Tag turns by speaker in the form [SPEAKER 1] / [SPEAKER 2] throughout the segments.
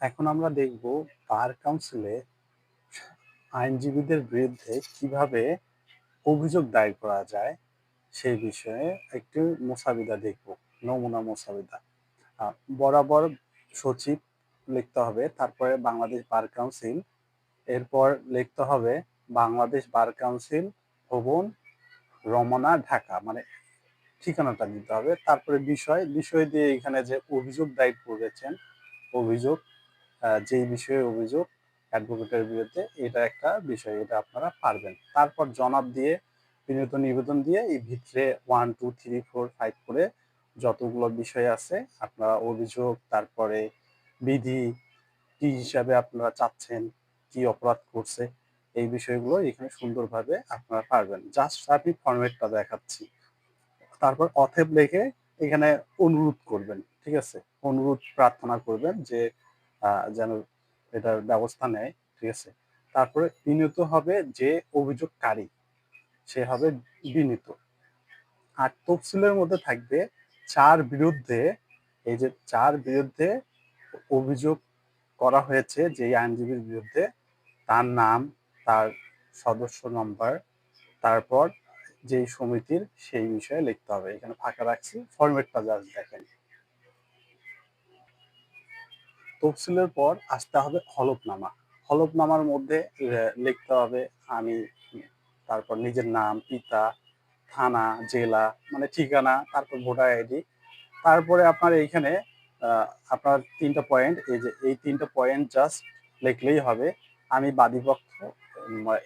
[SPEAKER 1] এখন আমরা দেখব বার কাউন্সিলে আইনজীবীদের বিরুদ্ধে কীভাবে অভিযোগ দায়ের করা যায় সেই বিষয়ে একটি মোসাবিদা দেখব, নমুনা মোসাবিদা। বরাবর সচিব লিখতে হবে, তারপরে বাংলাদেশ বার কাউন্সিল এরপর লিখতে হবে বাংলাদেশ বার কাউন্সিল ভবন রমনা, ঢাকা মানে ঠিকানাটা দিতে হবে। তারপরে বিষয় বিষয় দিয়ে এখানে যে অভিযোগ দায়ের করেছেন, অভিযোগ যেই বিষয়ে অভিযোগ অ্যাডভোকেটের বিরুদ্ধে, এটা একটা বিষয়, এটা আপনারা পারবেন। তারপর জনাব দিয়ে, বিনীত নিবেদন দিয়ে এই ভিতরে one two three four five করে যতগুলো বিষয় আছে, আপনারা অভিযোগ, তারপরে বিধি কি হিসাবে আপনারা চাচ্ছেন, কি অপরাধ করছে, এই বিষয়গুলো এখানে সুন্দরভাবে আপনারা পারবেন। জাস্ট আমি ফরম্যাটটা দেখাচ্ছি। তারপর অথেব লিখে এখানে অনুরোধ করবেন, ঠিক আছে? অনুরোধ প্রার্থনা করবেন যে যেন এটার ব্যবস্থা নেয়, ঠিক আছে? তারপরে বিনীত হবে যে অভিযোগকারী, সে হবে বিনীত। আর তফসিলের মধ্যে থাকবে চার বিরুদ্ধে, এই যে চার বিরুদ্ধে অভিযোগ করা হয়েছে যে আইনজীবীর বিরুদ্ধে, তার নাম, তার সদস্য নম্বর তারপর যেই সমিতির, সেই বিষয়ে লিখতে হবে। এখানে ফাঁকা রাখছি। ফরম্যাটটা দেখেন। তফসিলের পর আসতে হবে হলফনামা। হলফনামার মধ্যে লিখতে হবে আমি তারপর নিজের নাম পিতা থানা জেলা মানে ঠিকানা তারপর ভোটার আইডি। তারপরে আপনার এইখানে আপনার তিনটা পয়েন্ট এই যে এই তিনটা পয়েন্ট জাস্ট লিখলেই হবে। আমি বাদীপক্ষ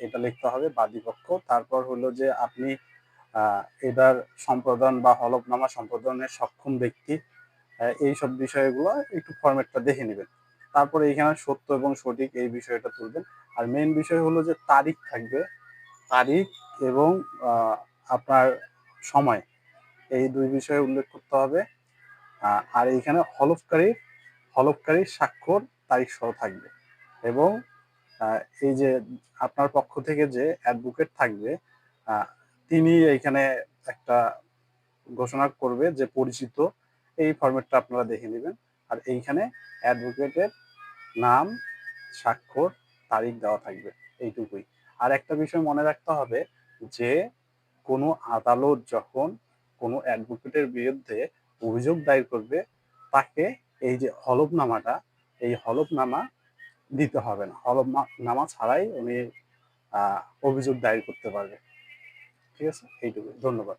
[SPEAKER 1] এটা লিখতে হবে বাদীপক্ষ। তারপর হলো যে আপনি আহ, এটার সম্পাদন বা হলফনামা সম্প্রদানের সক্ষম ব্যক্তি এই সব বিষয়গুলো একটু ফরম্যাটটা দেখে নেবেন। তারপরে এখানে সত্য এবং সঠিক এই বিষয়টা তুলবেন। আর মেন বিষয় হলো যে তারিখ থাকবে। তারিখ এবং আপনার সময়। এই দুই বিষয়ে উল্লেখ করতে হবে। আর এইখানে হলফকারীর হলফকারীর স্বাক্ষর তারিখ সহ থাকবে। এবং এই যে আপনার পক্ষ থেকে যে অ্যাডভোকেট থাকবে তিনি এইখানে একটা ঘোষণা করবে যে পরিচিত এই ফরম্যাটটা আপনারা দেখে নেবেন। আর এইখানে অ্যাডভোকেটের নাম, স্বাক্ষর, তারিখ দেওয়া থাকবে এইটুকুই। আর একটা বিষয় মনে রাখতে হবে যে, কোনো আদালত যখন কোনো অ্যাডভোকেটের বিরুদ্ধে অভিযোগ দায়ের করবে, তাকে এই যে হলফনামাটা, এই হলফনামা দিতে হবে না। হলফনামা ছাড়াই উনি অভিযোগ দায়ের করতে পারবে। ঠিক আছে? এইটুকুই। ধন্যবাদ।